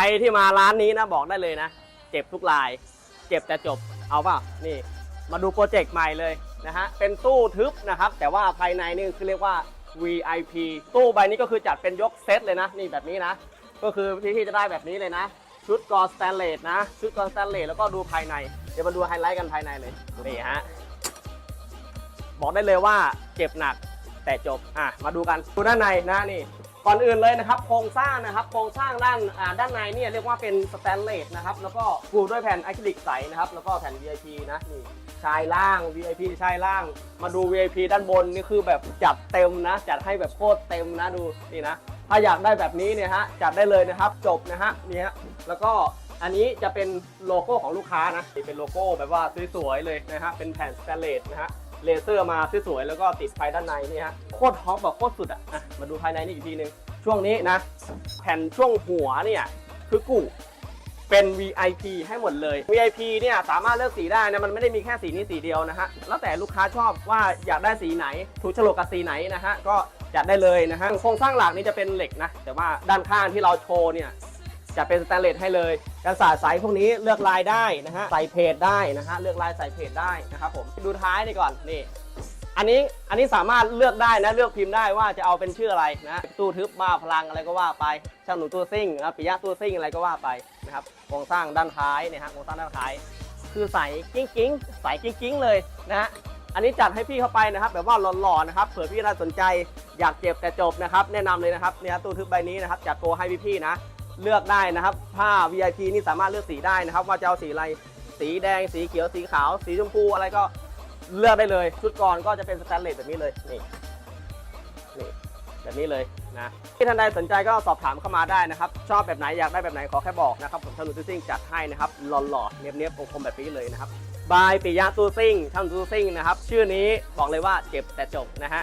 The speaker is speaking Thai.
รที่มาร้านนี้นะบอกได้เลยนะ เจ็บทุกลาย เจ็บแต่จบเอาเปล่านี่ มาดูโปรเจกต์ใหม่เลยนะฮะเป็นตู้ทึบนะครับ แต่ว่าภายในนี่คือเรียกว่า VIP ตู้ใบนี้ก็คือจัดเป็นยกเซตเลยนะนี่แบบนี้นะ ก็คือพี่ๆจะได้แบบนี้เลยนะ ชุดกอสแตนเลสนะ ชุดกอสแตนเลสแล้วก็ดูภายใน เดี๋ยวมาดูไฮไลท์กันภายในเลยนี่ฮะบอกได้เลยว่าเจ็บหนักแต่จบอะมาดูกันดูด้านในนะนี่ ก่อนอื่นเลยนะครับโครงสร้างนะครับโครงสร้างด้านด้านในเนี่ยเรียกว่าเป็นสแตนเลสนะครับแล้วก็ปูด้วยแผ่นอะคริลิกใสนะครับแล้วก็แผ่น VIP นะนี่ชายล่าง VIP ชายล่าง มาดู VIP ด้านบนนี่คือแบบจัดเต็มนะ จัดให้แบบโคตรเต็มนะดูนี่นะถ้าอยากได้แบบนี้เนี่ยฮะจัดได้เลยนะครับจบนะฮะนี่ฮะแล้วก็อันนี้จะเป็นโลโก้ของลูกค้านะนี่เป็นโลโก้แบบว่าสวยๆเลยนะฮะเป็นแผ่นสแตนเลสนะฮะ เลเซอร์มาสวยๆแล้วก็ติดไฟด้านในนี่ฮะโคตรฮอปแบบโคตรสุดอะอะมาดูภายในนี่อีกทีนึงช่วงนี้นะ แผ่นช่วงหัวเนี่ยคือกูเป็น VIP ให้หมดเลย VIP เนี่ยสามารถเลือกสีได้นะมันไม่ได้มีแค่สีนี้สีเดียวนะฮะแล้วแต่ลูกค้าชอบว่าอยากได้สีไหนถูกโฉลกกับสีไหนนะฮะก็จัดได้เลยนะฮะโครงสร้างหลักนี่จะเป็นเหล็กนะแต่ว่าด้านข้างที่เราโชว์เนี่ย จะเป็นสแตนเลสให้เลยการสาดใสพวกนี้เลือกลายได้นะฮะใส่เพจได้นะฮะเลือกลายใส่เพจได้นะครับผมดูท้ายนี่ก่อนนี่อันนี้อันนี้สามารถเลือกได้นะเลือกพิมพ์ได้ว่าจะเอาเป็นชื่ออะไรนะตู้ทึบบ้าพลังอะไรก็ว่าไปช่างหนูตู้ซิ่งนะปิยะตู้ซิ่งอะไรก็ว่าไปนะครับโครงสร้างด้านท้ายเนี่ยฮะโครงสร้างด้านท้าย คือใสกิ้งกิ้งใสกิ้งกิ้งเลยนะฮะอันนี้จัดให้พี่เข้าไปนะครับ แบบว่าหล่อๆนะครับเผื่อพี่น่าสนใจอยากเจ็บแต่จบนะครับ แนะนำเลยนะครับเนี่ยตู้ทึบใบนี้นะครับจัดโปรให้พี่ๆนะ เลือกได้นะครับ ผ้า VIP นี่สามารถเลือกสีได้นะครับ ว่าจะเอาสีอะไร สีแดง สีเขียว สีขาว สีชมพูอะไรก็เลือกได้เลย ชุดก่อนก็จะเป็นสแตนเลสแบบนี้เลย นี่ นี่ แบบนี้เลยนะที่ท่านใดสนใจก็สอบถามเข้ามาได้นะครับ ชอบแบบไหนอยากได้แบบไหนขอแค่บอกนะครับ ผมชางดูตู้ซิ่งจัดให้นะครับหล่อๆเนียบๆคมๆแบบนี้เลยนะครับ บายปิยะตูซิ่งช่างดูตู้ซิ่งนะครับ ชื่อนี้บอกเลยว่าเจ็บแต่จบนะฮะ